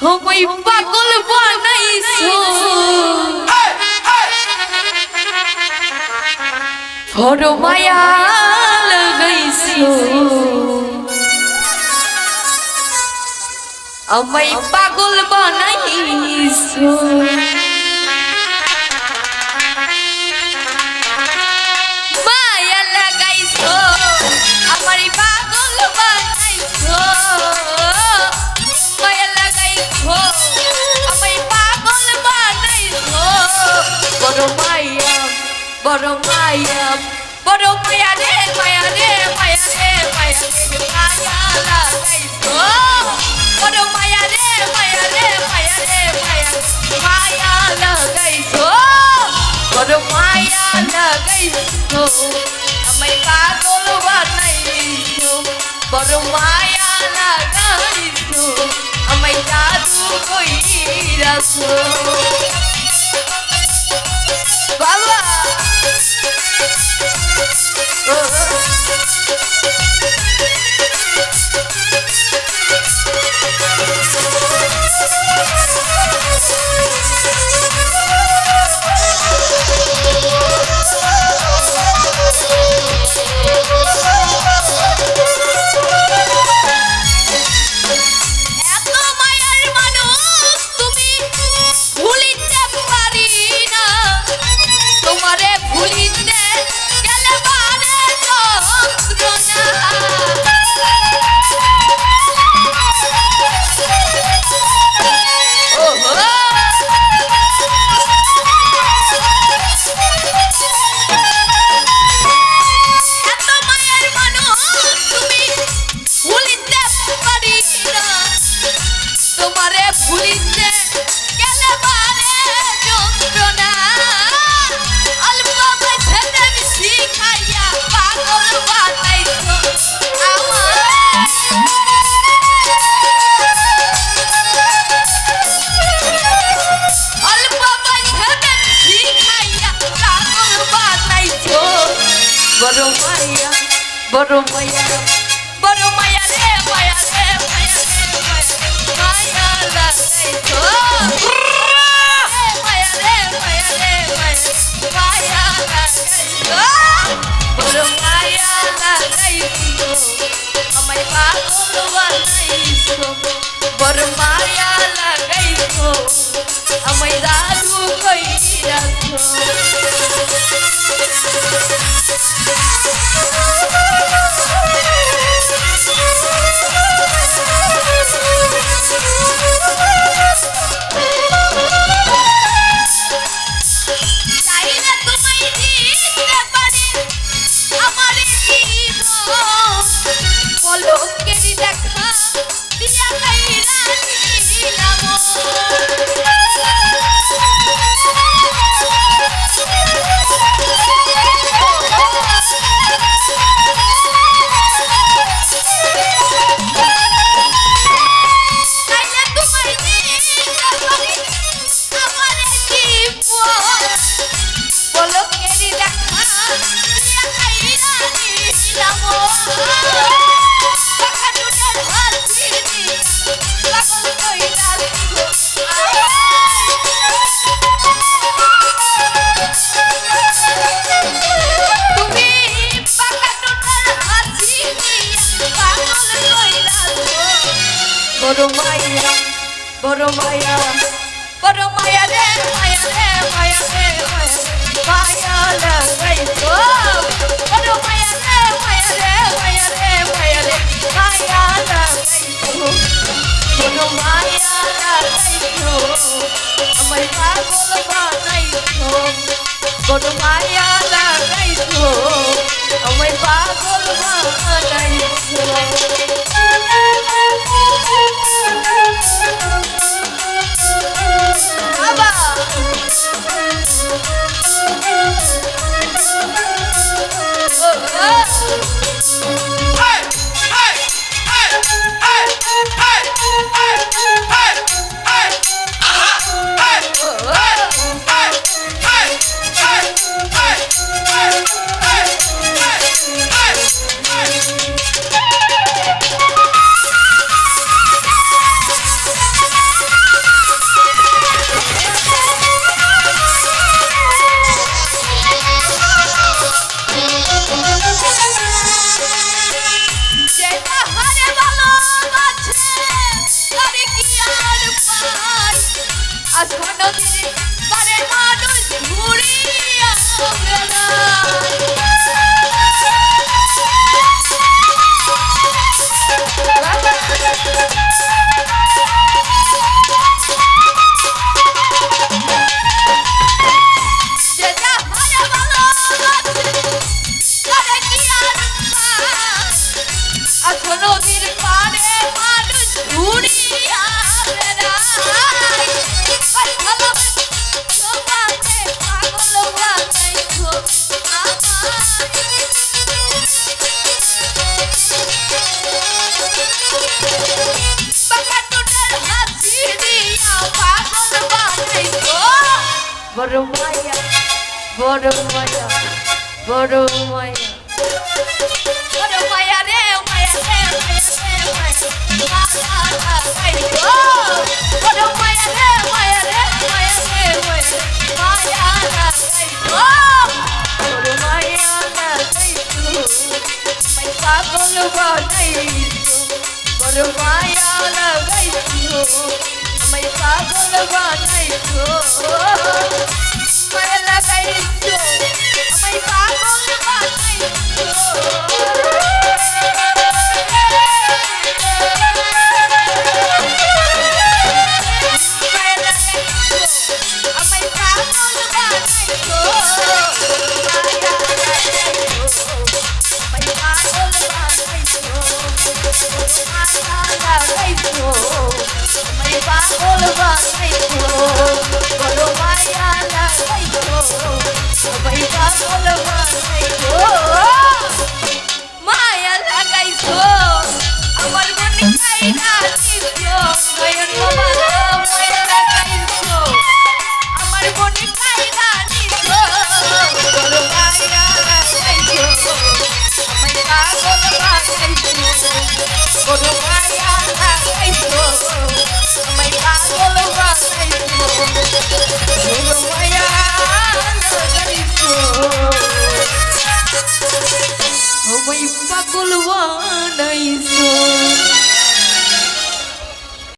আমায় পাগল বানাইছো? বড় মায়া লাগাইছো। আমায় পাগল বানাইছো। মায়া লাগাইছো। পাগল বানাইছো। বড় মায়া বড় মায়া রে মায়া রে মায়া রে মায়া রে মায়া লাগাইছো বড় মায়া রে মায়া রে মায়া রে মায়া মায়া লাগাইছো বড় মায়া লাগাইছো আমায় পাগল বানাইছো বড় মায়া লাগাইছো আমায় জাদু কইরাছো বাবা Oh. বড় মায়া বড় মায়া রে মায়া রে মায়া রে মায়া লাগাইছো মায়া রে মায়া রে মায়া মায়া লাগাইছো বড় মায়া লাগাইছো আমায় পাগল বানাইছো বড় মায়া লাগাইছো আমায় দাদু কইরাছো চাইলে Yeah. মায়া বড় মায়া রে মায়া রে মায়া রে মায়া লাগাইছো বড় মায়া রে মায়া রে মায়া রে মায়া রে মায়া লাগাইছো বড় মায়া লাগাইছো আমার পাগল বানাইছো বড় মায়া লাগাইছো আমার পাগল বানাইছো বাবা বড় মায়া বড় মায়া বড় মায়া। বড় মায়া রে মায়া রে বড় মায়া রে মায়া রে মায়া রে মায়া বড় মায়া পাগল বানাইছো। বড় মায়া লাগাইছো মাই পাগল বানাইছো।